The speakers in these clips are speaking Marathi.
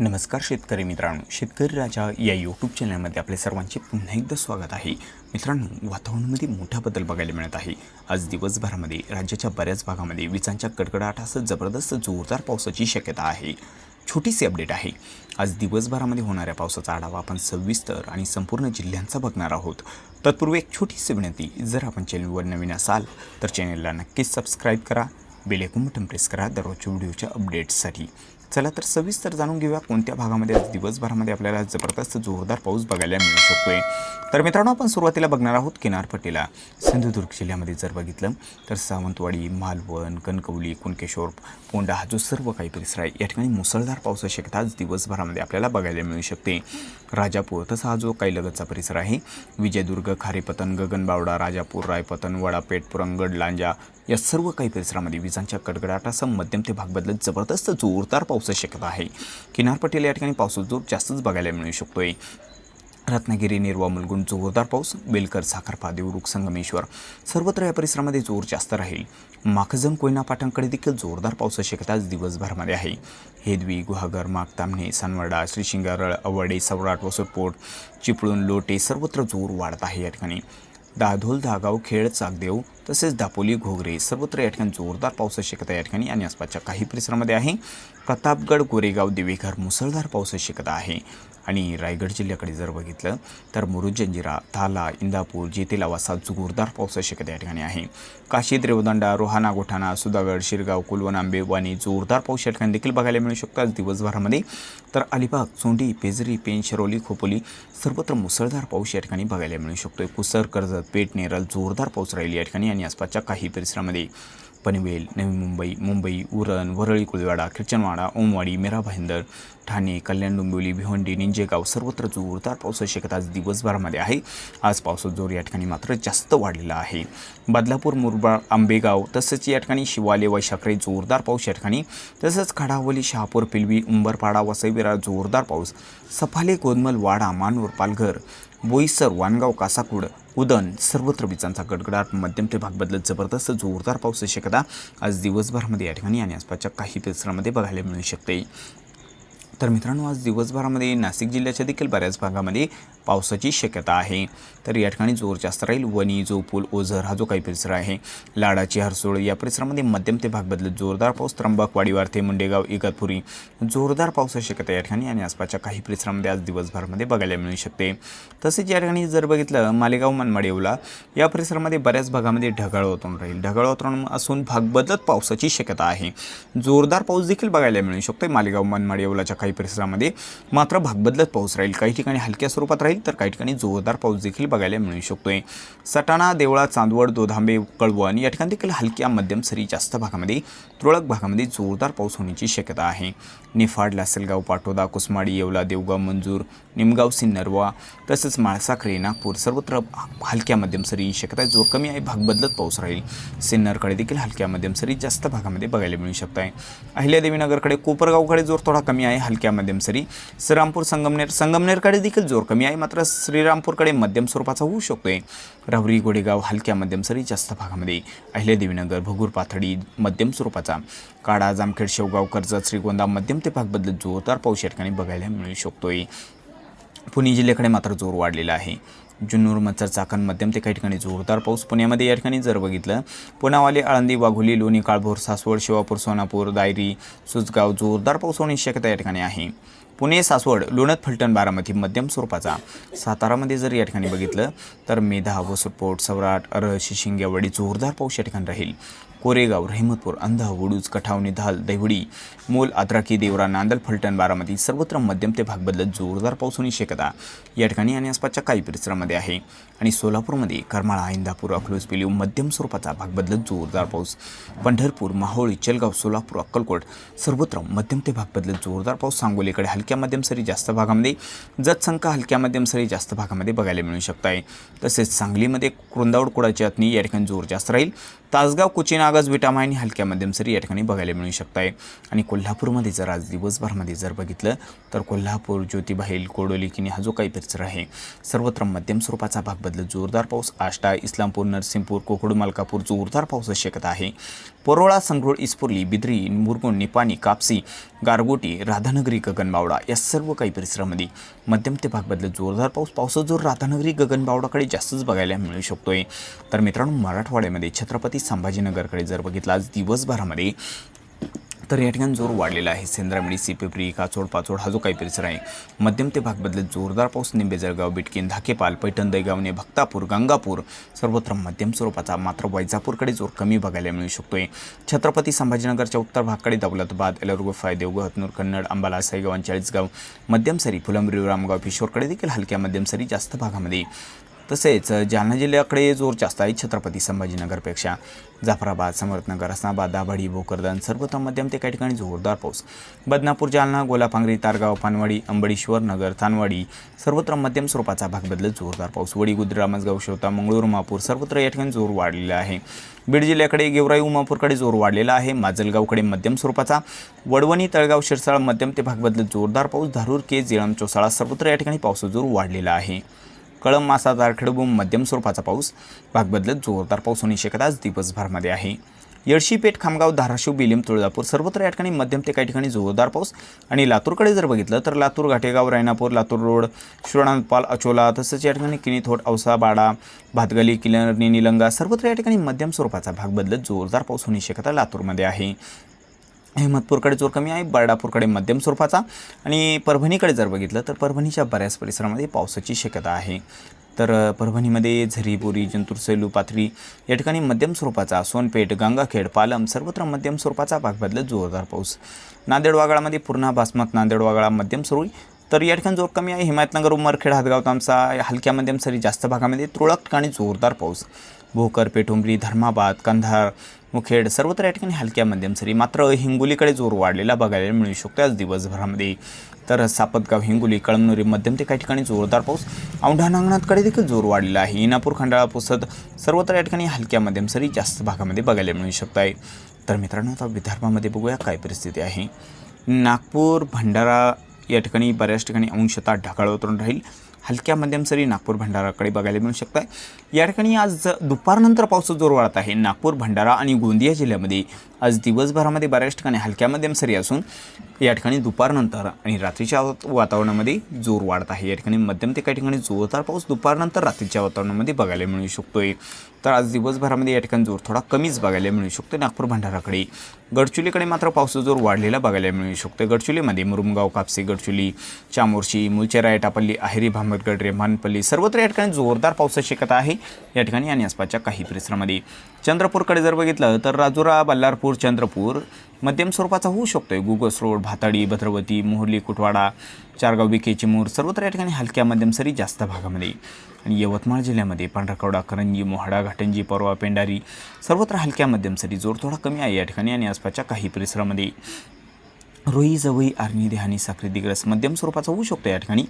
नमस्कार शेतकरी मित्रांनो. शेतकरी राजा या यूट्यूब चॅनलमध्ये आपल्या सर्वांचे पुन्हा एकदा स्वागत आहे. मित्रांनो वातावरणामध्ये मोठा बदल बघायला मिळत आहे. आज दिवसभरामध्ये राज्याच्या बऱ्याच भागामध्ये विजांच्या कडकडाटासह जबरदस्त जोरदार पावसाची शक्यता आहे. छोटीशी अपडेट आहे. आज दिवसभरामध्ये होणाऱ्या पावसाचा आढावा आपण सविस्तर आणि संपूर्ण जिल्ह्यांचा बघणार आहोत. तत्पूर्वी एक छोटीशी विनंती जर आपण चॅनलवर नवीन असाल तर चॅनलला नक्कीच सबस्क्राईब करा. बेलेकून बटन प्रेस करा दररोजच्या व्हिडिओच्या अपडेट्ससाठी चला तर सविस्तर जाणून घेऊया कोणत्या भागामध्ये आज दिवसभरामध्ये आपल्याला जबरदस्त जोरदार पाऊस बघायला मिळू शकतोय. तर मित्रांनो आपण सुरुवातीला बघणार आहोत किनारपट्टीला सिंधुदुर्ग जिल्ह्यामध्ये जर बघितलं तर सावंतवाडी मालवण कणकवली कुणकेश्वर पोंडा हा जो सर्व काही परिसर आहे या ठिकाणी मुसळधार पावसाची शक्यता आज दिवसभरामध्ये आपल्याला बघायला मिळू शकते. राजापूर तसा हा जो काही लगतचा परिसर आहे विजयदुर्ग खारेपतन गगनबावडा राजापूर रायपतन वडापेठ पुरंगड लांजा या सर्व काही परिसरामध्ये विजांच्या कडकडाटासह मध्यम ते भाग बदलत जबरदस्त जोरदार पावसाची शक्यता आहे. किनारपट्टीला या ठिकाणी पावसाचा जोर जास्तच बघायला मिळू शकतोय. रत्नागिरी निर्वा मुलगुण जोरदार पाऊस बेलकर साखरपा देवरुख संगमेश्वर सर्वत्र या परिसरामध्ये जोर जास्त राहील. माखजन कोयना पाठांकडे देखील जोरदार पावसाची शक्यता आज दिवसभरामध्ये आहे. हेदवी गुहागर मागतामणे सानवडा श्रीशिंगारळ अवडे सवराट वसुरपोट चिपळूण लोटे सर्वत्र जोर वाढत आहे या ठिकाणी. दाधोल धागाव खेळ चाकदेव तसेच दापोली घोगरे सर्वत्र या ठिकाणी जोरदार पावसाची शक्यता या ठिकाणी आणि आसपासच्या काही परिसरामध्ये आहे. प्रतापगड गोरेगाव दिवेघर मुसळधार पावसाची शक्यता आहे. आणि रायगड जिल्ह्याकडे जर बघितलं तर मुरुड जंजिरा थाला इंदापूर जेतेला वासा जोरदार पावसाची शक्यता या ठिकाणी आहे. काशी देवदंडा रोहाना गोठाणा सुधागड शिरगाव कुलवण आंबेवाणी जोरदार पाऊस या ठिकाणी देखील बघायला मिळू शकतो. आज दिवसभरामध्ये तर अलिबाग चोंडी पेजरी पेन शिरोली खोपोली सर्वत्र मुसळधार पाऊस या ठिकाणी बघायला मिळू शकतो कुसर कर्जत पेठ नेरल जोरदार पाऊस राहील या ठिकाणी आणि आसपासच्या काही परिसरामध्ये. पनवेल नवी मुंबई मुंबई उरण वरळी कुलवाडा खिरचनवाडा ओमवाडी मेरा भाईंदर ठाणे कल्याण डोंबिवली भिवंडी निंजेगाव सर्वत्र जोरदार पावसाची शक्यता आज दिवसभरामध्ये आहे. आज पावसाचा जोर या ठिकाणी मात्र जास्त वाढलेला आहे. बदलापूर मुरबाड आंबेगाव तसंच या ठिकाणी शिवाले वैशाखरे जोरदार पाऊस या ठिकाणी. तसंच खडावली शहापूर पिलवी उंबरपाडा वसईविरा जोरदार पाऊस. सफाले गोदमल वाडा मानूर पालघर बोईसर वानगाव कासाकुड उदन सर्वत्र विजांचा गडगडाट मध्यम ते भाग बदलत जबरदस्त जोरदार पावसाची शक्यता आज दिवसभरामध्ये या ठिकाणी आणि आसपासच्या काही परिसरामध्ये बघायला मिळू शकते. तर मित्रांनो आज दिवसभरामध्ये नाशिक जिल्ह्याच्या देखील बऱ्याच भागामध्ये पावसाची शक्यता आहे. तर या ठिकाणी जोर जास्त राहील. वणी जोपूल ओझर हा जो काही परिसर आहे लाडाची हरसोळ या परिसरामध्ये मध्यम ते भाग बदलत जोरदार पाऊस. त्र्यंबक वाडीवार्थे मुंडेगाव इगतपुरी जोरदार पावसाची शक्यता या ठिकाणी आणि आसपासच्या काही परिसरामध्ये आज दिवसभरामध्ये बघायला मिळू शकते. तसेच या ठिकाणी जर बघितलं मालेगाव मनमाडेवला या परिसरामध्ये बऱ्याच भागामध्ये ढगाळ वातावरण राहील. ढगाळ वातावरण असून भाग बदलत पावसाची शक्यता आहे. जोरदार पाऊस देखील बघायला मिळू शकतो मालेगाव मनमाड काही काही परिसरामध्ये मात्र भाग बदलत पाऊस राहील. काही ठिकाणी हलक्या स्वरूपात राहील तर काही ठिकाणी जोरदार पाऊस देखील बघायला मिळू शकतोय. सटाणा देवळा चांदवड दोधांबे कळवण या ठिकाणी देखील हलक्या मध्यम सरी जास्त भागामध्ये तुरळक भागामध्ये जोरदार पाऊस होण्याची शक्यता आहे. निफाड लासलगाव पाटोदा कुसमाडी येवला देवगाव मंजूर निमगाव सिन्नरवा तसंच माळसाखरे नागपूर सर्वत्र हलक्या मध्यम सरी शक्यता आहे. जो कमी आहे भाग बदलत पाऊस राहील. सिन्नरकडे देखील हलक्या मध्यम सरी जास्त भागामध्ये बघायला मिळू शकत आहे अहिल्यादेवीनगरकडे कोपरगावकडे जोर थोडा कमी आहे हलक्या मध्यम सरी श्रीरामपूर संगमनेर संगमनेरकडे देखील जोर कमी आहे. मात्र श्रीरामपूरकडे मध्यम स्वरूपाचा होऊ शकतोय. राहुरी गोडेगाव हलक्या मध्यम सरी जास्त भागामध्ये. अहिल्यादेवीनगर भगूर पाथडी मध्यम स्वरूपाचा. काडा जामखेड शेवगाव कर्जत श्रीगोंदा मध्यम ते भाग बदलत जोरदार पाऊस या ठिकाणी बघायला मिळू शकतोय. पुणे जिल्ह्याकडे मात्र जोर वाढलेला आहे. जुन्नूर मच्छर चाकण मध्यम ते काही ठिकाणी जोरदार पाऊस. पुण्यामध्ये या ठिकाणी जर बघितलं पुण्यावाले आळंदी वाघोली लोणी काळभोर सासवड शिवापूर सोनापूर दायरी सुजगाव जोरदार पाऊस होण्याची शक्यता या ठिकाणी आहे. पुणे सासवड लोणत फलटण बारामती मध्यम स्वरूपाचा. सातारामध्ये जर या ठिकाणी बघितलं तर मेधा वसुटपोट सवराट अरळ शिशिंगेवाडी जोरदार पाऊस या ठिकाणी राहील. कोरेगाव रहिमतपूर अंधा वडूज कठावणी धाल देवडी मोल आद्राकी देवरा नांदल फलटण बारामती सर्वत्र मध्यम ते भाग बदलत जोरदार पाऊस होण्याची शक्यता या ठिकाणी आणि आसपासच्या काही परिसरामध्ये आहे. आणि सोलापूरमध्ये करमाळा इंदापूर अकलूज पिलीव मध्यम स्वरूपाचा भाग बदलत जोरदार पाऊस. पंढरपूर माहोळी चलगाव सोलापूर अक्कलकोट सर्वत्र मध्यम ते भाग बदलत जोरदार पाऊस. सांगोलीकडे हलक्या मध्यम सरी जास्त भागामध्ये जतसंख्या हलक्या मध्यम सरी जास्त भागामध्ये बघायला मिळू शकत आहे तसेच सांगलीमध्ये कृंदावड कुडाची अतनी या ठिकाणी जोर जास्त राहील. तासगाव कुचिनागज विटामा आणि हलक्या मध्यम सरी या ठिकाणी बघायला मिळू शकत आहे आणि कोल्हापूरमध्ये जर आज दिवसभरामध्ये जर बघितलं तर कोल्हापूर ज्योतिबाईल कोडोली किनी हा जो काही परिसर आहे सर्वत्र मध्यम स्वरूपाचा भाग बदलत जोरदार पाऊस आष्टा इस्लामपूर नरसिंहपूर कोकड मलकापूर जोरदार पाऊस शक्यता आहे. परोळा संगरूळ इस्पुर्ली बिद्री मुरगुण निपाणी कापसी गारगोटी राधानगरी गगनबावडा या सर्व काही परिसरामध्ये मध्यम ते भाग बदलत जोरदार पाऊस पावसाचा जोर राधानगरी गगनबावडाकडे जास्तच बघायला मिळू शकतोय. तर मित्रांनो मराठवाड्यामध्ये छत्रपती संभाजीनगरकडे जर बघितलं आज दिवसभरामध्ये तर या ठिकाणी जोर वाढलेला आहे. सेंद्रामिडी सिपेपरी काचोड पाचोड हा जो काही परिसर आहे मध्यम ते भाग बदलत जोरदार पाऊस निंबे जळगाव बिटकीन धाकेपाल पैठण दैगावणे भक्तापूर गंगापूर सर्वत्र मध्यम स्वरूपाचा मात्र वैजापूरकडे जोर कमी बघायला मिळू शकतोय. छत्रपती संभाजीनगरच्या उत्तर भागाकडे दौलताबाद एलरगुफाय देवगाव हतनूर कन्नड अंबाला साईगाव चाळीसगाव मध्यम सरी फुलंब्री रामगाव पिशोरकडे देखील हलक्या मध्यम सरी जास्त भागामध्ये. तसेच जालना जिल्ह्याकडे जोर जास्त आहे छत्रपती संभाजीनगरपेक्षा. जाफराबाद समर्थनगर हसनाबाद दाभाडी भोकरदन सर्वत्र मध्यम ते काही ठिकाणी जोरदार पाऊस. बदनापूर जालना गोलापांगरी तारगाव पानवाडी अंबडीश्वर नगर तानवाडी सर्वत्र मध्यम स्वरूपाचा भाग बदलत जोरदार पाऊस. वडी गुद्री रामसगाव शेवता मंगळूर उमापूर सर्वत्र या ठिकाणी जोर वाढलेला आहे. बीड जिल्ह्याकडे गेवराई उमापूरकडे जोर वाढलेला आहे. माजलगावकडे मध्यम स्वरूपाचा वडवणी तळगाव शिरसाळ मध्यम ते भाग बदलत जोरदार पाऊस. धारूर के जेळम चोसाळा सर्वत्र या ठिकाणी पावसाचा जोर वाढलेला आहे. कळम मासादार खडबूम मध्यम स्वरूपाचा पाऊस भाग बदलत जोरदार पाऊस होण्याची शक्यता आज दिवसभरामध्ये आहे. येडशीपेठ खामगाव धाराशिव बिलिम तुळजापूर सर्वत्र या ठिकाणी मध्यम ते काही ठिकाणी जोरदार पाऊस आणि लातूरकडे जर बघितलं तर लातूर घाटेगाव रायनापूर लातूर रोड शिवणापाल अचोला तसंच या ठिकाणी किनीथोट औसा बाडा भातगली किलर्णी निलंगा सर्वत्र या ठिकाणी मध्यम स्वरूपाचा भाग बदलत जोरदार पाऊस होण्याची शक्यता लातूरमध्ये आहे. अहमदपूरकडे जोर कमी आहे बर्डापूरकडे मध्यम स्वरूपाचा. आणि परभणीकडे जर बघितलं तर परभणीच्या बऱ्याच परिसरामध्ये पावसाची शक्यता आहे. तर परभणीमध्ये झरीपुरी जिंतूर सेलू पाथरी या ठिकाणी मध्यम स्वरूपाचा सोनपेठ गंगाखेड पालम सर्वत्र मध्यम स्वरूपाचा भाग बदलत जोरदार पाऊस. नांदेड वागळामध्ये पूर्णा बासमत नांदेड वागळा मध्यम स्वरूप तर या ठिकाणी जोर कमी आहे हिमायतनगर उमरखेड हातगाव तामसा हलक्या मध्यम सरी जास्त भागामध्ये तुरळक ठिकाणी जोरदार पाऊस. भोकर पेठुंबरी धर्माबाद कंधार मुखेड. सर्वत्र या ठिकाणी हलक्या मध्यम सरी. मात्र हिंगोलीकडे जोर वाढलेला बघायला मिळू शकतो आज दिवसभरामध्ये. तर सापतगाव हिंगोली कळमनुरी मध्यम ते काही ठिकाणी जोरदार पाऊस. औंढा नांगणातकडे देखील जोर वाढलेला आहे. इनापूर खंडाळा पोसत सर्वत्र या ठिकाणी हलक्या मध्यम सरी जास्त भागामध्ये बघायला मिळू शकत आहे तर मित्रांनो आता विदर्भामध्ये बघूया काय परिस्थिती आहे. नागपूर भंडारा या ठिकाणी बऱ्याच ठिकाणी अंशतः ढगाळ उतरून राहील. हलक्या मध्यम सरी नागपूर भंडाराकडे बघायला मिळू शकत आहे या ठिकाणी आज दुपारनंतर पाऊस जोर वाढत आहे. नागपूर भंडारा आणि गोंदिया जिल्ह्यामध्ये आज दिवसभरामध्ये बऱ्याच ठिकाणी हलक्या मध्यम सरी असून या ठिकाणी दुपारनंतर आणि रात्रीच्या वातावरणामध्ये जोर वाढत आहे. या ठिकाणी मध्यम ते काही ठिकाणी जोरदार पाऊस दुपारनंतर रात्रीच्या वातावरणामध्ये बघायला मिळू शकतोय. तर आज दिवसभरामध्ये या ठिकाणी जोर थोडा कमीच बघायला मिळू शकतो. नागपूर भंडाराकडे गडचुलीकडे मात्र पावसाचा जोर वाढलेला बघायला मिळू शकतो. गडचुलीमध्ये मुरुमगाव कापसे गडचुली चामोर्शी मुलचेरा एटापल्ली अहेरी भांबरगड रेमानपल्ली सर्वत्र या ठिकाणी जोरदार पावसाची शक्यता आहे. या ठिकाणी आणि आसपासच्या काही परिसरामध्ये चंद्रपूरकडे जर बघितलं तर राजुरा बल्लारपूर चंद्रपूर मध्यम स्वरूपाचा होऊ शकतो आहे गुगस रोड भाताडी भद्रवती मोहर्ली कुटवाडा चारगाव विके चिमूर सर्वत्र या ठिकाणी हलक्या मध्यम सरी जास्त भागामध्ये. आणि यवतमाळ जिल्ह्यामध्ये पांढरकवडा करंजी मोहाडा घाटंजी परवा पेंडारी सर्वत्र हलक्या मध्यम सरी जोर थोडा कमी आहे या ठिकाणी आणि आसपासच्या काही परिसरामध्ये. रोई जवई आर्मी देहानी साखरी दिग्रस मध्यम स्वरूपाचा होऊ शकतो या ठिकाणी.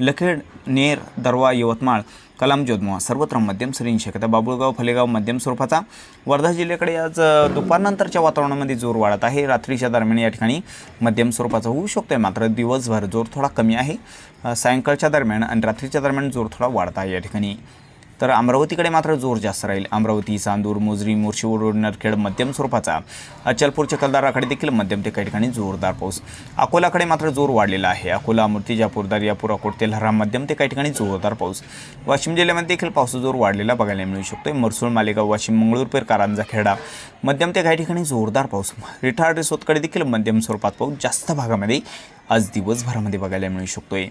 लखेड नेर दरवा यवतमाळ कलाम जोधमा सर्वत्र मध्यम सरीन शक्यता. बाबुळगाव फलेगाव मध्यम स्वरूपाचा. वर्धा जिल्ह्याकडे आज दुपारनंतरच्या वातावरणामध्ये जोर वाढत आहे. रात्रीच्या दरम्यान या ठिकाणी मध्यम स्वरूपाचा होऊ शकतो आहे मात्र दिवसभर जोर थोडा कमी आहे. सायंकाळच्या दरम्यान आणि रात्रीच्या दरम्यान जोर थोडा वाढत आहे या ठिकाणी. तर अमरावतीकडे मात्र जोर जास्त राहील. अमरावती चांदूर मोजरी मोर्शी रोड नरखेड मध्यम स्वरूपाचा. अचलपूर चिखलदराकडे देखील मध्यम ते काही ठिकाणी जोरदार पाऊस. अकोलाकडे मात्र जोर वाढलेला आहे. अकोला मूर्तिजापूर दर्यापूर अकोट तेल्हारा मध्यम ते काही ठिकाणी जोरदार पाऊस. वाशिम जिल्ह्यामध्ये देखील पावसाचा जोर वाढलेला बघायला मिळू शकतो मरसूळ मालेगाव वाशिम मंगळूरपेर कारंजा खेडा मध्यम ते काही ठिकाणी जोरदार पाऊस. रिठार रिसोदकडे देखील मध्यम स्वरूपात पाऊस जास्त भागामध्ये आज दिवसभरामध्ये बघायला मिळू शकतोय.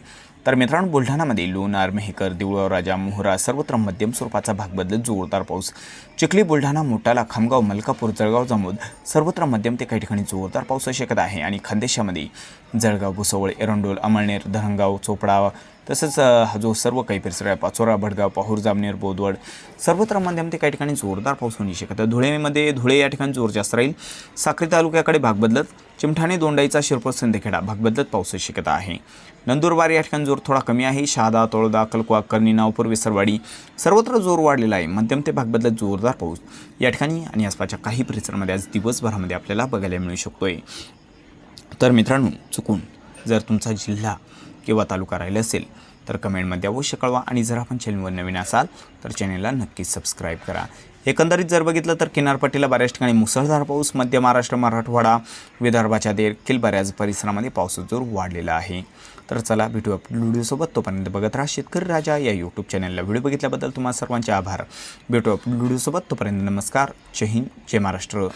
तर मित्रांनो बुलढाणामध्ये लोणार मेहकर देऊळगाव राजा मोहरा सर्वत्र मध्यम स्वरूपाचा भाग बदलत जोरदार पाऊस. चिखली बुलढाणा मोटाला खामगाव मलकापूर जळगाव जामोद सर्वत्र मध्यम ते काही ठिकाणी जोरदार पाऊस शक्यता आहे. आणि खानदेशामध्ये जळगाव भुसवळ एरंडोल अमळनेर धरणगाव चोपडा तसंच हा जो सर्व काही परिसर आहे पाचोरा भडगाव पाहूर जामनेर बोदवड सर्वत्र मध्यामध्ये काही ठिकाणी जोरदार पाऊस होण्याची शक्यता धुळेमध्ये धुळे या ठिकाणी जोर जास्त राहील. साक्री तालुक्याकडे भाग बदलत चिमठाणे दोंडाईचा शिरपूर सिंदखेडा भाग बदलत पावसाची शक्यता आहे. नंदुरबार या ठिकाणी जोर थोडा कमी आहे. शहादा तळोदा कलकुवा कर्णी नावपूर विसरवाडी सर्वत्र जोर वाढलेला आहे. मध्यम ते भाग बदलत जोरदार पाऊस या ठिकाणी आणि आसपासच्या काही परिसरामध्ये आज दिवसभरामध्ये आपल्याला बघायला मिळू शकतोय. तर मित्रांनो चुकून जर तुमचा जिल्हा किंवा तालुका राहिलं असेल तर कमेंटमध्ये अवश्य कळवा आणि जर आपण चॅनलवर नवीन असाल तर चॅनलला नक्कीच सबस्क्राईब करा. एकंदरीत जर बघितलं तर किनारपट्टीला बऱ्याच ठिकाणी मुसळधार पाऊस मध्य महाराष्ट्र मराठवाडा विदर्भाच्या देखील बऱ्याच परिसरामध्ये पावसाचा जोर वाढलेला आहे. तर चला भेटू पुढील व्हिडिओसोबत. तोपर्यंत बघत राहा शेतकरी राजा या यूट्यूब चॅनलला व्हिडिओ बघितल्याबद्दल तुम्हाला सर्वांचे आभार. भेटू पुढील व्हिडिओसोबत. तोपर्यंत नमस्कार. जय हिंद. जय महाराष्ट्र.